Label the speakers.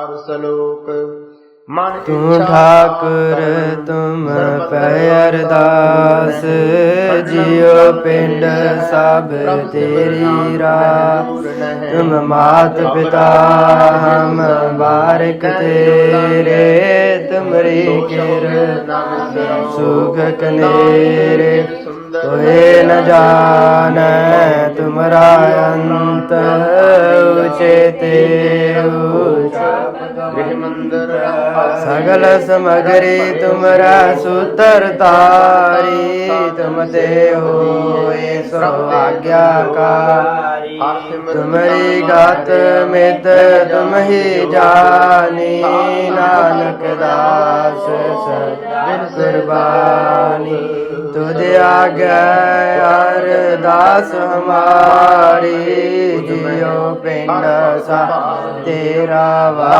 Speaker 1: ਸਲੋਕ ਮਨ
Speaker 2: ਤੂੰ ਠਾਕੁਰ ਤੁਮ
Speaker 1: ਸਰਬਤ
Speaker 2: ਪੈ ਅਰਦਾਸ ਜਿਉ ਪਿੰਡ ਸਭ ਤੇਰੀ ਰਾਸ। ਤੁਮ ਮਾਤ ਪਿਤਾ ਹਮ ਬਾਰਕ ਤੇਰੇ ਤੁਮਰੀ ਕਿਰਤ ਸੁਖ ਕਨੇਰੇ ਤੋਏ ਨ ਜਾਣੈ ਤੁਮਰਾ ਅੰਤ। ਉਚੇਤੇ ਉਚਾ
Speaker 1: ਗ੍ਰਹਿ ਮੰਦਰ
Speaker 2: ਸਗਲ ਸਮਗਰੀ ਤੁਮਰਾ ਸੂਤਰ ਤਾਰੀ ਤੁਮ ਤੇ ਹੋਏ ਸੋ ਤੁਮਰੀ ਗਾਤ ਮਿਤ ਤੁਮ ਹੀ ਜਾਣੀ ਨਾਨਕ ਦਾਸ ਸਤਿ ਕੁਰਬਾਨੀ ਤੁਧ ਆਗਿਆ ਅਰਦਾਸ ਹਮਾਰੀ ਜਿਉ ਪਿੰਡ ਸਾ ਤੇਰਾ ਵਾ